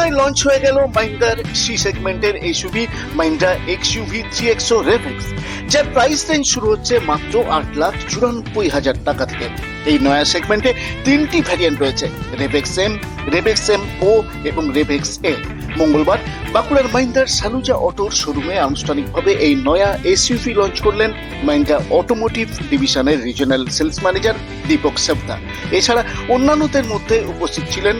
বাঁকুড়ায় লঞ্চ হয়ে গেল মাইন্ডার সি সেগমেন্টের SUV Mahindra XUV three XO REVX যার প্রাইস রেঞ্জ শুরু হচ্ছে মাত্র আট লাখ চুরানব্বই হাজার টাকা থেকে। এই নয়া সেগমেন্টে তিনটি ভ্যারিয়েন্ট রয়েছে রেভেক্স এম রেভেক্স এম ও এবং রেভেক্স এ মঙ্গলবার বাঁকুড়ার মাইন্ডার সালুজা অটোর শোরুমে আনুষ্ঠানিকভাবে এই নয়া এসইউভি লঞ্চ করলেন মাইন্ডা অটোমোটিভ ডিভিশনের regional sales manager Deepak Sebda এছাড়া অন্যান্যদের মধ্যে উপস্থিত ছিলেন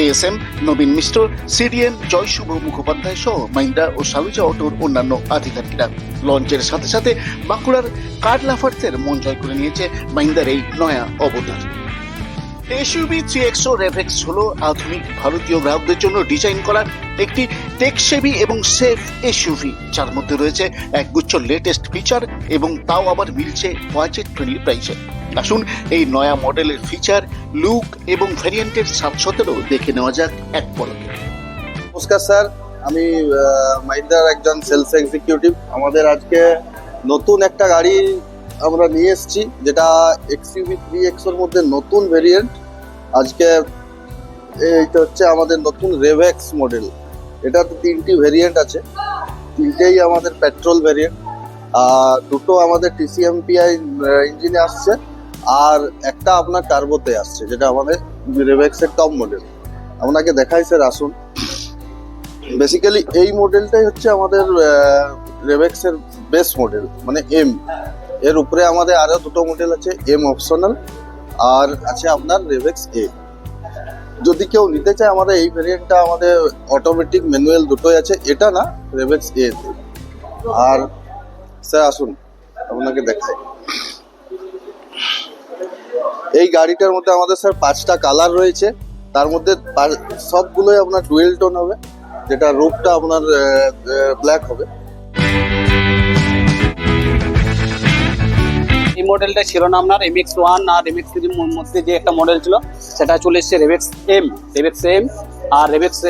এএসএম নবীন মিশ্র সিডিএম জয় শুভ মুখোপাধ্যায় সহ মাইন্ডা ও সালুজা অটোর অন্যান্য আধিকারিকরা। লঞ্চের সাথে সাথে বাঁকুড়ার কার লাফার্সের মন জয় করে নিয়েছে মাইন্দার এই নয়া অবতার। এসইউভি থ্রি এক্সো রেভেক্স হল আধুনিক ভারতীয় গ্রাহকদের জন্য ডিজাইন করা একটি টেকসেভি এবং সেফ এসইউভি, যার মধ্যে রয়েছে একগুচ্ছ লেটেস্ট ফিচার এবং তাও আবার মিলছে বাজেট ফ্রেন্ডলি প্রাইসে। আসুন, এই নয়া মডেলের ফিচার লুক এবং ভ্যারিয়েন্টের সাতশতেরও দেখে নেওয়া যাক এক পলকে। নমস্কার স্যার, আমি মাইন্দার একজন সেলস এক্সিকিউটিভ আমাদের আজকে নতুন একটা গাড়ি আমরা নিয়ে এসেছি, যেটা এক্সইউভি থ্রি এক্সোর মধ্যে নতুন ভেরিয়েন্ট আজকে এইটা হচ্ছে আমাদের নতুন রেভেক্স মডেল এটাতে তিনটি ভেরিয়েন্ট আছে, তিনটেই আমাদের পেট্রোল ভেরিয়েন্ট আর দুটো আমাদের টিসিএমপিআই ইঞ্জিনে আসছে। আর একটা আপনার টার্বোতে আসছে, যেটা আমাদের রেভেক্সের টপ মডেল আপনাকে দেখাই স্যার আসুন বেসিক্যালি এই মডেলটাই হচ্ছে আমাদের রেভেক্সের বেস মডেল মানে এম এর উপরে আমাদের আরও দুটো মডেল আছে এম অপশনাল আর আছে আপনার রেভেক্স এ যদি কেউ নিতে চায়, আমাদের এই ভেরিয়েন্টটা আমাদের অটোমেটিক ম্যানুয়াল দুটোই আছে, এটা না রেভেক্স এ আর স্যার আসুন, আপনাকে দেখাই। এই গাড়িটার মধ্যে আমাদের স্যার পাঁচটা কালার রয়েছে। তার মধ্যে সবগুলোই আপনার ডুয়েল টোন হবে, যেটা রূপটা আপনার ব্ল্যাক হবে। এই মডেলটা ছিল না আপনার এমএক্স ওয়ান আর এমএক্স থ্রির মধ্যে যে একটা মডেল ছিল, সেটা চলে এসেছে রেভেক্স এম রেভেক্স এম আর রেভেক্স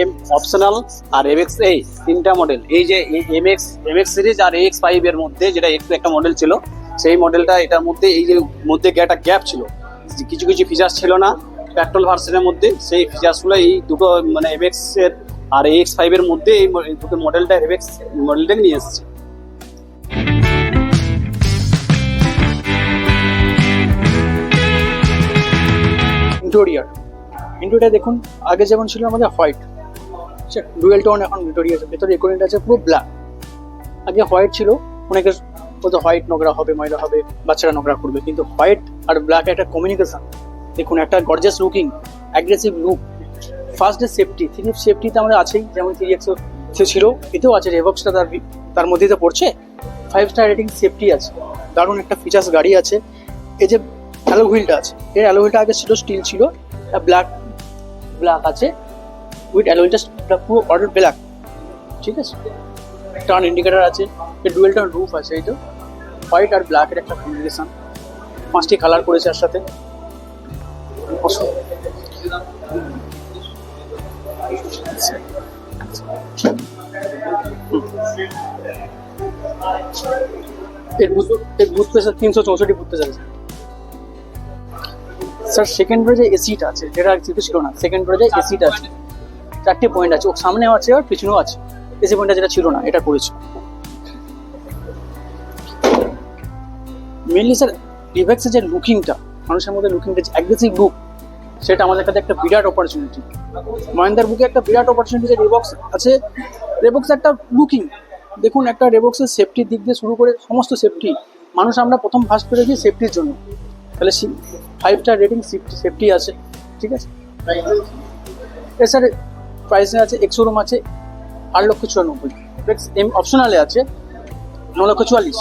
এম অপশনাল আর রেভেক্স এই তিনটা মডেল এই যে এমএক্স এমএক্স সিরিজ আর এক্স ফাইভ এর মধ্যে যেটা একটু একটা মডেল ছিল সেই মডেলটা এটার মধ্যে, এই যে মধ্যে একটা গ্যাপ ছিল কিছু কিছু ফিচার্স ছিল না পেট্রোল ভার্সনের মধ্যে, সেই ফিচার্সগুলো এই দুটো মানে এর আর এক্স ফাইভ এর মধ্যে এই দুটো মডেলটা রেভেক্স মডেলটাকে নিয়ে এসেছে। ইন্টোরিয়ার ইন্টোরিয়ার দেখুন, আগে যেমন ছিল আমাদের হোয়াইট ডুয়েল টোন এখন ভিটোরিয়া আছে ভেতরে ইকোনেট আছে পুরো ব্ল্যাক আগে হোয়াইট ছিল অনেকে বলতো হোয়াইট নোংরা হবে, ময়লা হবে, বাচ্চারা নোংরা করবে। কিন্তু হোয়াইট আর ব্ল্যাক একটা কমিউনিকেশন দেখুন, একটা gorgeous looking aggressive look first day safety three সেফটিতে আমাদের আছেই, যেমন থ্রি এক্সো ছিল, এতেও আছে রেভক্সটা তার তার মধ্যেই তো পড়ছে। ফাইভ স্টার রেটিং সেফটি আছে। দারুণ একটা ফিচার্স গাড়ি আছে। এই যে অ্যালো হুইলটা আছে, এর অ্যালো হুইলটা আগে ছিল স্টিল ছিল ব্ল্যাক ব্ল্যাক আছে। উইথ অ্যালো হুইলটা পুরো অর্ডার ব্ল্যাক ঠিক আছে? টার্ন ইন্ডিকেটার আছে ডুয়েল টার্ন রুফ আছে, এই তো। হোয়াইট আর ব্ল্যাকের একটা কম্বিনেশন পাঁচটি কালার করেছে এর সাথে। এর বুথ এর তিনশো চৌষট্টি বুথ আছে স্যার সেকেন্ড রোজে এসিটা আছে, যেটা কিন্তু ছিল না সেকেন্ড রোজে এসিটা আছে, চারটে পয়েন্ট আছে। ও সামনেও আছে আর পিছনেও আছে। এসি পয়েন্টটা যেটা ছিল না, এটা করেছে। মেনলি স্যার রিভেক্সের যে লুকিংটা মানুষের মধ্যে লুকিংটা যে অ্যাগ্রেসিভ লুক সেটা আমাদের কাছে একটা বিরাট অপরচুনিটি মহেন্দার বুকে একটা বিরাট অপরচুনিটি যে রেবক্স আছে। রেবক্স একটা লুকিং দেখুন, একটা রেবক্সের সেফটির দিক দিয়ে শুরু করে সমস্ত সেফটি মানুষ আমরা প্রথম ফার্স্ট করেছি সেফটির জন্য। তাহলে ফাইভ স্টার রেটিং সেফটি আছে, ঠিক আছে? এছাড়া প্রাইসে আছে এক্সো রুম আছে, আট লক্ষ চুরানব্বই। এম অপশনালে আছে, ন লক্ষ চুয়াল্লিশ।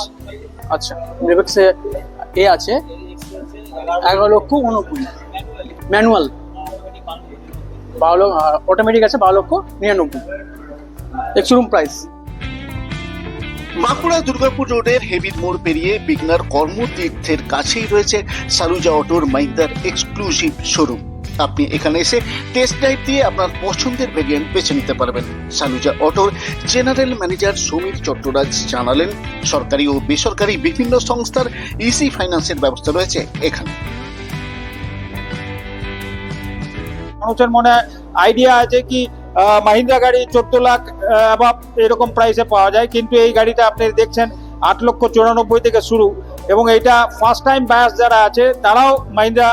আচ্ছা রেবেক্সে এ আছে। এগারো লক্ষ উনব্বই ম্যানুয়াল বারো লক্ষ অটোমেটিক আছে বারো লক্ষ নিরানব্বই। Ex-showroom price Bankura Durgapur রোডের হেবির মোড় পেরিয়ে বিঘ্নার কর্মতীর্থের কাছেই রয়েছে সালুজা অটোর মাইন্দার এক্সক্লুসিভ শোরুম আপনি এখানে এসে টেস্ট ড্রাইভ দিয়ে আপনার পছন্দের ভেরিয়েন্ট বেছে নিতে পারবেন। সালুজা অটোর জেনারেল ম্যানেজার সমীর চট্টরাজ জানালেন, সরকারি ও বেসরকারি বিভিন্ন সংস্থার ইসি ফাইন্যান্সের ব্যবস্থা রয়েছে এখানে। মানুষের মনে আইডিয়া আছে কি মাহিন্দ্রা গাড়ি চোদ্দ লাখ বা এরকম প্রাইসে পাওয়া যায়। কিন্তু এই গাড়িটা আপনি দেখছেন, আট লক্ষ চুরানব্বই থেকে শুরু। এবং এটা ফার্স্ট টাইম বায়াস যারা আছে, তারাও মাহিন্দ্রা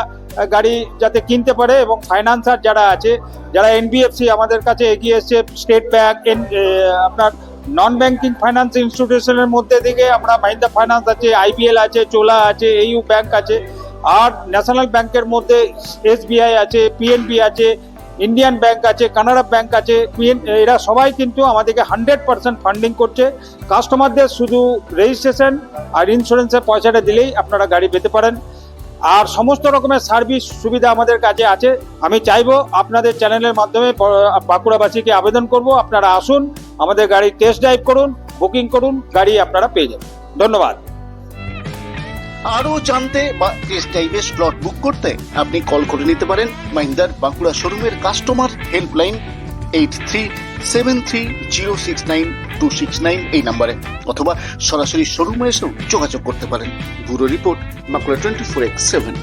গাড়ি যাতে কিনতে পারে এবং ফাইন্যান্সার যারা আছে, যারা এনবিএফসি আমাদের কাছে এগিয়ে এসছে স্টেট ব্যাংক আপনার নন ব্যাংকিং ফাইন্যান্স ইনস্টিটিউশনের মধ্যে থেকে আমরা মাহিন্দ্রা ফাইন্যান্স আছে আইবিএল আছে চোলা আছে এইউ ব্যাংক আছে, আর ন্যাশনাল ব্যাংকের মধ্যে এসবিআই আছে পিএনবি আছে ইন্ডিয়ান ব্যাংক আছে কানাড়া ব্যাংক আছে এরা সবাই কিন্তু আমাদেরকে হান্ড্রেড পার্সেন্ট ফান্ডিং করছে। কাস্টমারদের শুধু রেজিস্ট্রেশন আর ইন্স্যুরেন্সের পয়সাটা দিলেই আপনারা গাড়ি পেতে পারেন। আর সমস্ত রকমের সার্ভিস সুবিধা আমাদের কাছে আছে। আমি চাইব আপনাদের চ্যানেলের মাধ্যমে বাঁকুড়াবাসীকে আবেদন করব। আপনারা আসুন, আমাদের গাড়ি টেস্ট ড্রাইভ করুন বুকিং করুন, গাড়ি আপনারা পেয়ে যাবেন। ধন্যবাদ। আরও জানতে বা টেস্ট ড্রাইভে স্লট বুক করতে আপনি কল করে নিতে পারেন মাহিন্দার বাঁকুড়া শোরুমের customer helpline eight three seven three zero six nine two six nine এই নাম্বারে, অথবা সরাসরি শোরুমে এসেও যোগাযোগ করতে পারেন। Bureau report Bankura twenty four X seven